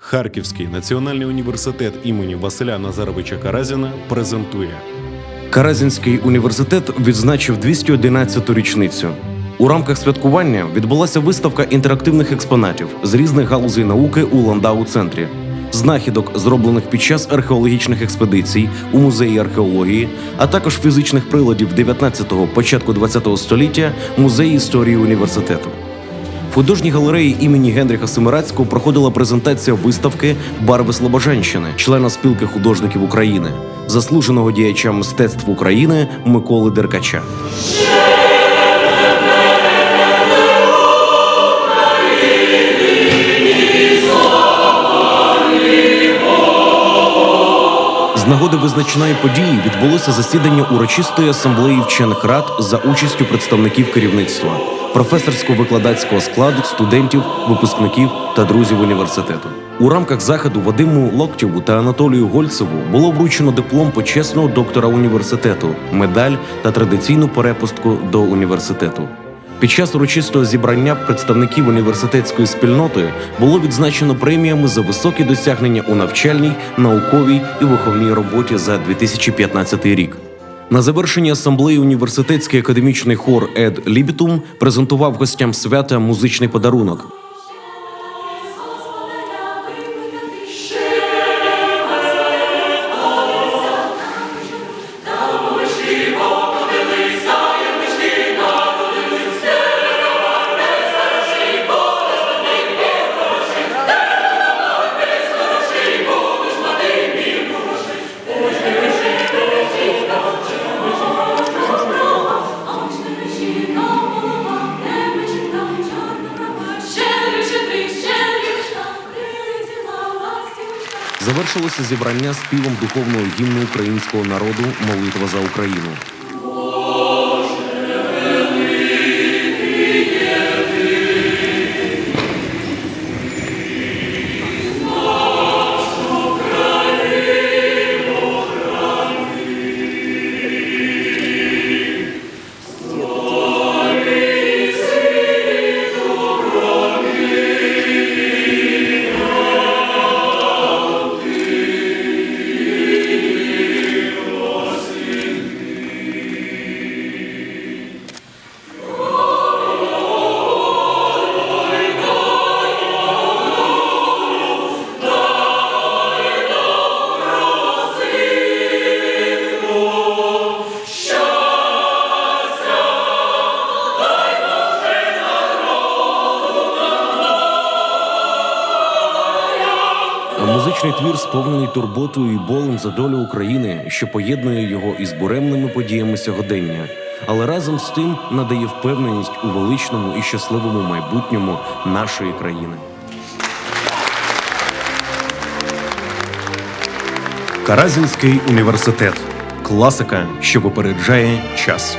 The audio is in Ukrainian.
Харківський національний університет імені Василя Назаровича Каразіна презентує Каразінський університет відзначив 211-ту річницю. У рамках святкування відбулася виставка інтерактивних експонатів з різних галузей науки у Ландау-центрі. Знахідок, зроблених під час археологічних експедицій у музеї археології, а також фізичних приладів 19-го, початку 20-го століття музеї історії університету. Художній галереї імені Генріха Семирацького проходила презентація виставки Барви Слобожанщини, члена спілки художників України, заслуженого діяча мистецтв України Миколи Деркача. Нагоди визначної події відбулося засідання урочистої асамблеї вчених рад за участю представників керівництва, професорсько-викладацького складу, студентів, випускників та друзів університету. У рамках заходу Вадиму Локтєву та Анатолію Гольцеву було вручено диплом почесного доктора університету, медаль та традиційну перепустку до університету. Під час урочистого зібрання представників університетської спільноти було відзначено преміями за високі досягнення у навчальній, науковій і виховній роботі за 2015 рік. На завершенні асамблеї університетський академічний хор Ед Лібітум презентував гостям свята музичний подарунок. Завершилося зібрання співом духовного гімну українського народу Молитва за Україну. Музичний твір сповнений турботою і болем за долю України, що поєднує його із буремними подіями сьогодення, але разом з тим надає впевненість у величному і щасливому майбутньому нашої країни. Каразінський університет класика, що випереджає час.